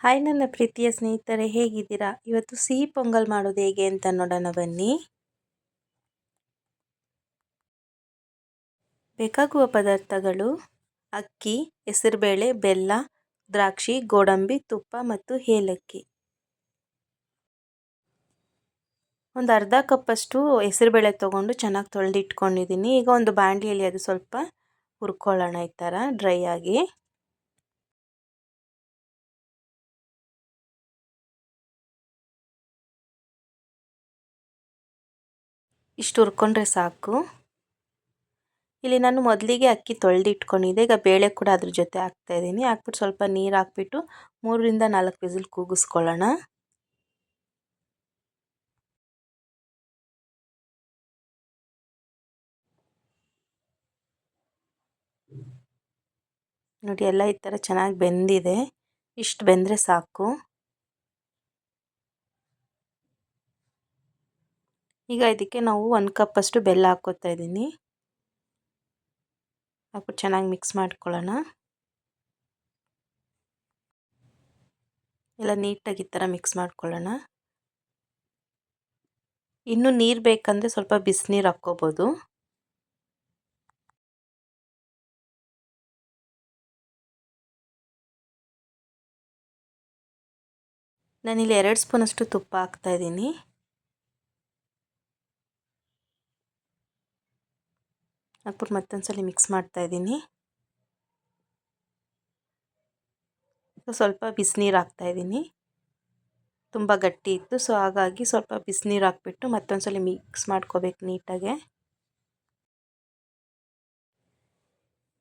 Hi ನನ್ನ ಪ್ರೀತಿಯ ಸ್ನೇಹಿತರೆ, ಹೇಗಿದ್ದೀರಾ? ಇವತ್ತು ಸಿಹಿ ಪೊಂಗಲ್ ಮಾಡೋದು ಹೇಗೆ ಅಂತ ನೋಡೋಣ ಬನ್ನಿ. ಬೇಕಾಗುವ ಪದಾರ್ಥಗಳು ಅಕ್ಕಿ, ಹೆಸರುಬೇಳೆ, ಬೆಲ್ಲ, ದ್ರಾಕ್ಷಿ, ಗೋಡಂಬಿ, ತುಪ್ಪ ಮತ್ತು ಏಲಕ್ಕಿ. ಒಂದು ಅರ್ಧ ಕಪ್ಪಷ್ಟು ಹೆಸರುಬೇಳೆ ತೊಗೊಂಡು ಚೆನ್ನಾಗಿ ತೊಳೆದಿಟ್ಕೊಂಡಿದ್ದೀನಿ. ಈಗ ಒಂದು ಬಾಣಲಿಯಲ್ಲಿ ಅದು ಸ್ವಲ್ಪ ಹುರ್ಕೊಳ್ಳೋಣ ಈ ಥರ, ಡ್ರೈ ಆಗಿ. ಇಷ್ಟು ಹುರ್ಕೊಂಡ್ರೆ ಸಾಕು. ಇಲ್ಲಿ ನಾನು ಮೊದಲಿಗೆ ಅಕ್ಕಿ ತೊಳೆದಿಟ್ಕೊಂಡಿದ್ದೆ. ಈಗ ಬೇಳೆ ಕೂಡ ಅದ್ರ ಜೊತೆ ಹಾಕ್ತಾ ಇದ್ದೀನಿ. ಹಾಕ್ಬಿಟ್ಟು ಸ್ವಲ್ಪ ನೀರು ಹಾಕ್ಬಿಟ್ಟು ಮೂರರಿಂದ ನಾಲ್ಕು ವಿಸಿಲ್ ಕೂಗಿಸ್ಕೊಳ್ಳೋಣ. ನೋಡಿ, ಎಲ್ಲ ಈ ಥರ ಚೆನ್ನಾಗಿ ಬೆಂದಿದೆ. ಇಷ್ಟು ಬೆಂದರೆ ಸಾಕು. ಈಗ ಇದಕ್ಕೆ ನಾವು ಒಂದು ಕಪ್ಪಷ್ಟು ಬೆಲ್ಲ ಹಾಕ್ಕೋತಾ ಇದ್ದೀನಿ. ಹಾಕ್ಬಿಟ್ಟು ಚೆನ್ನಾಗಿ ಮಿಕ್ಸ್ ಮಾಡ್ಕೊಳ್ಳೋಣ. ಎಲ್ಲ ನೀಟಾಗಿ ಈ ಥರ ಮಿಕ್ಸ್ ಮಾಡ್ಕೊಳ್ಳೋಣ. ಇನ್ನೂ ನೀರು ಬೇಕಂದರೆ ಸ್ವಲ್ಪ ಬಿಸಿನೀರು ಹಾಕ್ಕೋಬೋದು. ನಾನಿಲ್ಲಿ ಎರಡು ಸ್ಪೂನಷ್ಟು ತುಪ್ಪ ಹಾಕ್ತಾಯಿದ್ದೀನಿ ಹಾಕ್ಬಿಟ್ಟು ಮತ್ತೊಂದು ಸಲ ಮಿಕ್ಸ್ ಮಾಡ್ತಾಯಿದ್ದೀನಿ ಸ್ವಲ್ಪ ಬಿಸಿನೀರು ಹಾಕ್ತಾಯಿದ್ದೀನಿ ತುಂಬ ಗಟ್ಟಿ ಇತ್ತು. ಸೊ ಹಾಗಾಗಿ ಸ್ವಲ್ಪ ಬಿಸಿನೀರು ಹಾಕ್ಬಿಟ್ಟು ಮತ್ತೊಂದು ಸಲ ಮಿಕ್ಸ್ ಮಾಡ್ಕೋಬೇಕು ನೀಟಾಗೆ.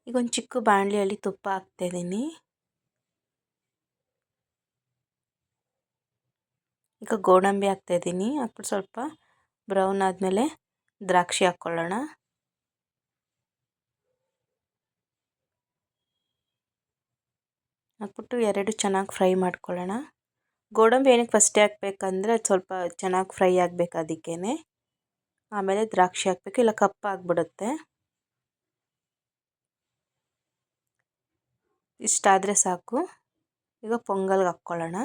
ಈಗ ಒಂದು ಚಿಕ್ಕ ಬಾಣಲಿಯಲ್ಲಿ ತುಪ್ಪ ಹಾಕ್ತಾಯಿದ್ದೀನಿ ಈಗ ಗೋಡಂಬಿ ಹಾಕ್ತಾಯಿದ್ದೀನಿ ಹಾಕ್ಬಿಟ್ಟು ಸ್ವಲ್ಪ ಬ್ರೌನ್ ಆದಮೇಲೆ ದ್ರಾಕ್ಷಿ ಹಾಕ್ಕೊಳ್ಳೋಣ ಹಾಕ್ಬಿಟ್ಟು ಎರಡು ಚೆನ್ನಾಗಿ ಫ್ರೈ ಮಾಡ್ಕೊಳ್ಳೋಣ. ಗೋಡಂಬಿ ಏನಕ್ಕೆ ಫಸ್ಟೇ ಹಾಕ್ಬೇಕಂದ್ರೆ ಅದು ಸ್ವಲ್ಪ ಚೆನ್ನಾಗಿ ಫ್ರೈ ಆಗಬೇಕು ಅದಕ್ಕೇ ಆಮೇಲೆ ದ್ರಾಕ್ಷಿ ಹಾಕ್ಬೇಕು, ಇಲ್ಲ ಕಪ್ಪಾಗ್ಬಿಡುತ್ತೆ ಇಷ್ಟಾದರೆ ಸಾಕು. ಈಗ ಪೊಂಗಲ್ಗೆ ಹಾಕ್ಕೊಳ್ಳೋಣ.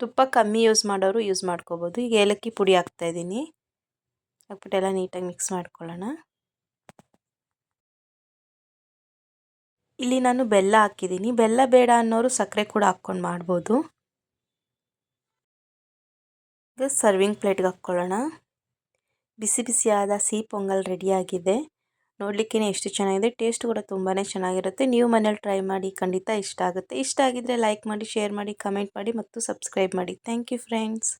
ತುಪ್ಪ ಕಮ್ಮಿ ಯೂಸ್ ಮಾಡೋರು ಯೂಸ್ ಮಾಡ್ಕೋಬೋದು. ಈಗ ಏಲಕ್ಕಿ ಪುಡಿ ಹಾಕ್ತಾಯಿದ್ದೀನಿ ಹಾಕ್ಬಿಟ್ಟೆಲ್ಲ ನೀಟಾಗಿ ಮಿಕ್ಸ್ ಮಾಡ್ಕೊಳ್ಳೋಣ. ಇಲ್ಲಿ ನಾನು ಬೆಲ್ಲ ಹಾಕಿದ್ದೀನಿ. ಬೆಲ್ಲ ಬೇಡ ಅನ್ನೋರು ಸಕ್ಕರೆ ಕೂಡ ಹಾಕ್ಕೊಂಡು ಮಾಡ್ಬೋದು. ಈಗ ಸರ್ವಿಂಗ್ ಪ್ಲೇಟ್ಗೆ ಹಾಕ್ಕೊಳ್ಳೋಣ. ಬಿಸಿ ಬಿಸಿಯಾದ ಸಿಹಿ ಪೊಂಗಲ್ ರೆಡಿಯಾಗಿದೆ ನೋಡಲಿಕ್ಕೆ ಎಷ್ಟು ಚೆನ್ನಾಗಿದೆ. ಟೇಸ್ಟ್ ಕೂಡ ತುಂಬಾ ಚೆನ್ನಾಗಿರುತ್ತೆ. ನೀವು ಮನೇಲಿ ಟ್ರೈ ಮಾಡಿ ಖಂಡಿತ ಇಷ್ಟ ಆಗುತ್ತೆ. ಇಷ್ಟ ಆಗಿದ್ದರೆ ಲೈಕ್ ಮಾಡಿ ಶೇರ್ ಮಾಡಿ ಕಮೆಂಟ್ ಮಾಡಿ ಮತ್ತು ಸಬ್ಸ್ಕ್ರೈಬ್ ಮಾಡಿ. Thank you friends